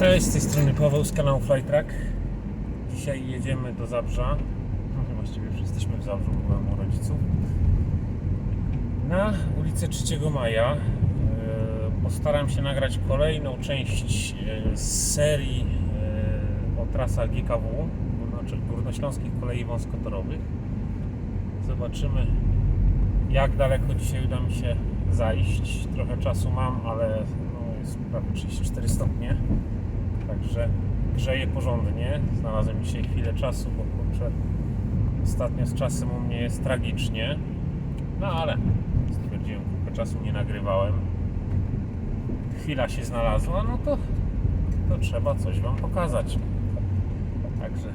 Cześć, z tej strony Paweł z kanału Flytrack. Dzisiaj jedziemy do Zabrza. No, właściwie już jesteśmy w Zabrzu, byłem u rodziców. Na ulicę 3 Maja. E, Postaram się nagrać kolejną część e, z serii e, o trasach GKW, Górnośląskich Kolei Wąskotorowych. Zobaczymy, jak daleko dzisiaj uda mi się zajść. Trochę czasu mam, ale no, jest prawie 34 stopnie. Także grzeje porządnie. Znalazłem dzisiaj chwilę czasu, bo kurczę, ostatnio z czasem u mnie jest tragicznie. No ale stwierdziłem, kupę czasu nie nagrywałem. Chwila się znalazła, no to, to trzeba coś Wam pokazać. Także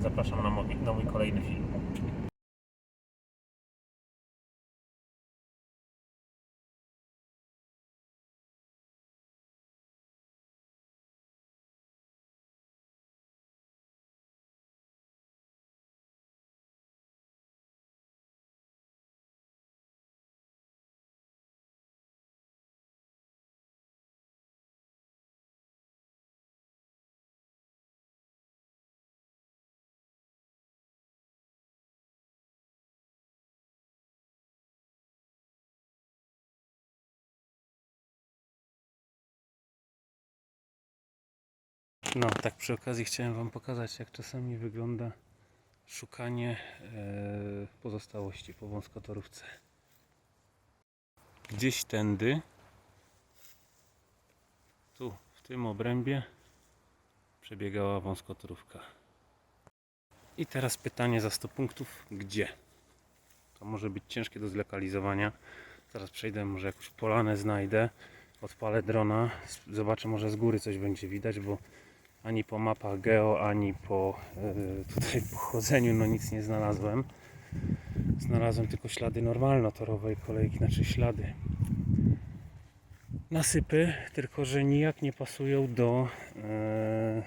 zapraszam na mój, na mój kolejny film. No, tak przy okazji chciałem Wam pokazać, jak czasami wygląda szukanie e, pozostałości po wąskotorówce. Gdzieś tędy, tu, w tym obrębie, przebiegała wąskotorówka. I teraz pytanie za 100 punktów, gdzie? To może być ciężkie do zlokalizowania. Zaraz przejdę, może jakąś polanę znajdę, odpalę drona, zobaczę, może z góry coś będzie widać, bo ani po mapach geo, ani po e, tutaj po chodzeniu no nic nie znalazłem. Znalazłem tylko ślady normalno-torowej kolejki, znaczy ślady nasypy, tylko że nijak nie pasują do, e,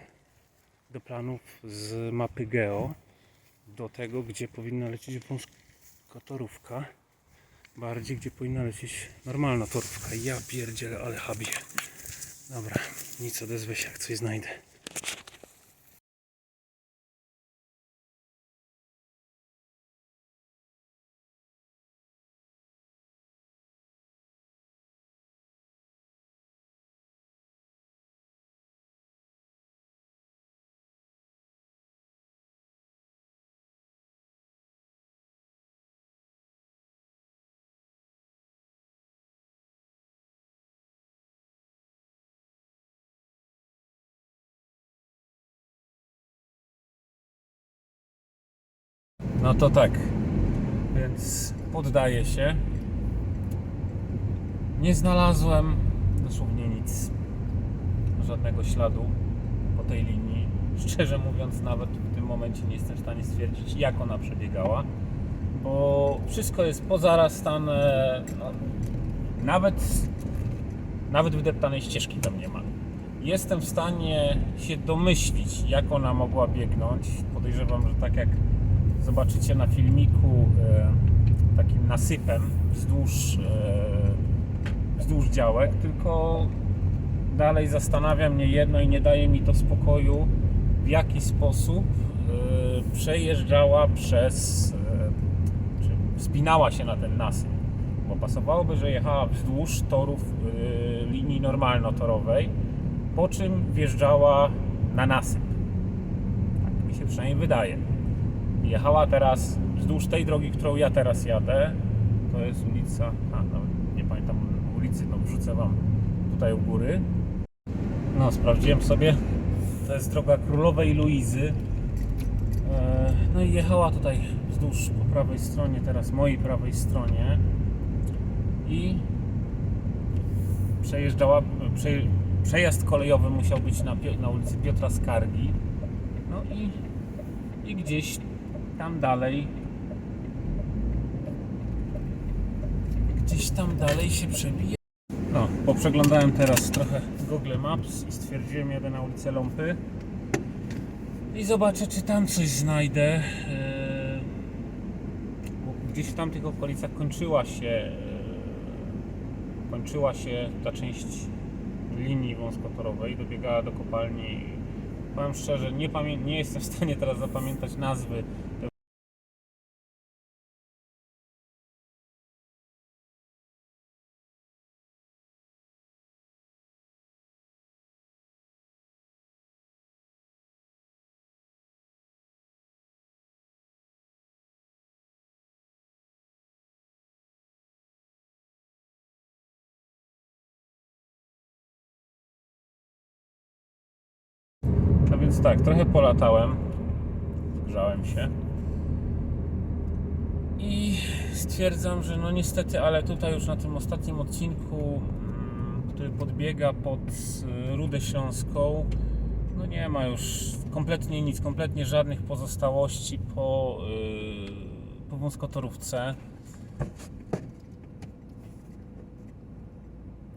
do planów z mapy geo, do tego, gdzie powinna lecieć wąskotorówka, bardziej gdzie powinna lecieć normalna torówka. Ja pierdzielę, ale habie. Dobra, nic odezwę się, jak coś znajdę. No to tak. Więc poddaję się. Nie znalazłem dosłownie nic. Żadnego śladu po tej linii. Szczerze mówiąc, nawet w tym momencie nie jestem w stanie stwierdzić, jak ona przebiegała. Bo wszystko jest pozarastane. No, nawet, nawet wydeptanej ścieżki tam nie ma. Jestem w stanie się domyślić, jak ona mogła biegnąć. Podejrzewam, że tak jak zobaczycie na filmiku e, takim nasypem wzdłuż, e, wzdłuż działek, tylko dalej zastanawia mnie jedno i nie daje mi to spokoju, w jaki sposób e, przejeżdżała przez, czy wspinała się na ten nasyp. Bo pasowałoby, że jechała wzdłuż torów linii normalno-torowej, po czym wjeżdżała na nasyp. Tak mi się przynajmniej wydaje jechała teraz wzdłuż tej drogi, którą ja teraz jadę. To jest ulica, a nawet nie pamiętam ulicy, no wrzucę Wam tutaj u góry. No, sprawdziłem sobie. To jest droga Królowej Luizy. E, No i jechała tutaj wzdłuż po prawej stronie, teraz mojej prawej stronie. I przejeżdżała, prze, przejazd kolejowy musiał być na, na ulicy Piotra Skargi. No i, i gdzieś tam dalej gdzieś tam dalej się przebije. No, poprzeglądałem teraz trochę Google Maps i stwierdziłem jadę na ulicę Ląpy i zobaczę czy tam coś znajdę. Eee, Gdzieś w tamtych okolicach kończyła się eee, kończyła się ta część linii wąskotorowej, dobiegała do kopalni. Powiem szczerze, nie, nie jestem w stanie teraz zapamiętać nazwy więc tak, trochę polatałem, zgrzałem się i stwierdzam, że no niestety, ale tutaj już na tym ostatnim odcinku, mm, który podbiega pod y, Rudę Śląską, no nie ma już kompletnie nic, kompletnie żadnych pozostałości po, yy, po wąskotorówce.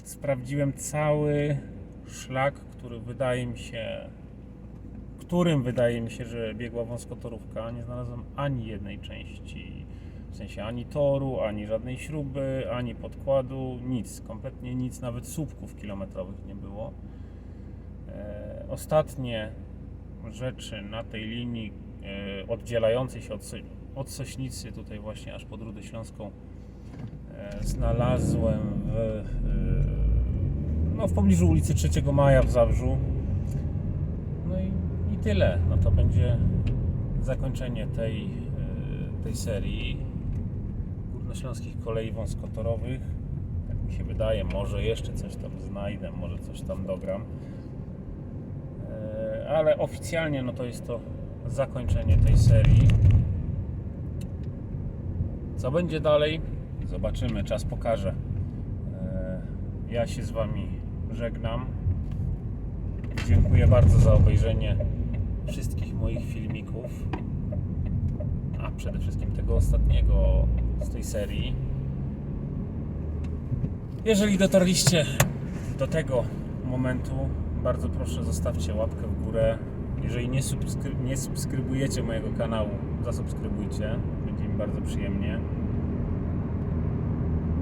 Sprawdziłem cały szlak, który wydaje mi się którym wydaje mi się, że biegła wąskotorówka. Nie znalazłem ani jednej części, w sensie ani toru, ani żadnej śruby, ani podkładu, nic, kompletnie nic, nawet słupków kilometrowych nie było. E, ostatnie rzeczy na tej linii e, oddzielającej się od, od Sośnicy, tutaj właśnie aż pod Rudę Śląską, e, znalazłem w, no, w pobliżu ulicy 3 Maja w Zabrzu. No i tyle. No to będzie zakończenie tej, e, tej serii górnośląskich kolei wąskotorowych. Tak mi się wydaje, może jeszcze coś tam znajdę, może coś tam dogram. E, Ale oficjalnie no to jest to zakończenie tej serii. Co będzie dalej? Zobaczymy, czas pokaże. E, Ja się z Wami żegnam. Dziękuję bardzo za obejrzenie wszystkich moich filmików, a przede wszystkim tego ostatniego z tej serii. Jeżeli dotarliście do tego momentu, bardzo proszę zostawcie łapkę w górę. Jeżeli nie, subskry- nie subskrybujecie mojego kanału, zasubskrybujcie. Będzie mi bardzo przyjemnie.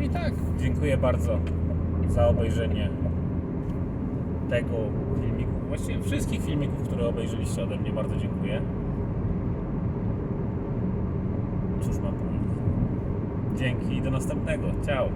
I tak, dziękuję bardzo za obejrzenie tego filmiku, właściwie wszystkich filmików, które obejrzeliście ode mnie, bardzo dziękuję. Cóż mam powiedzieć? Dzięki i do następnego. Ciao.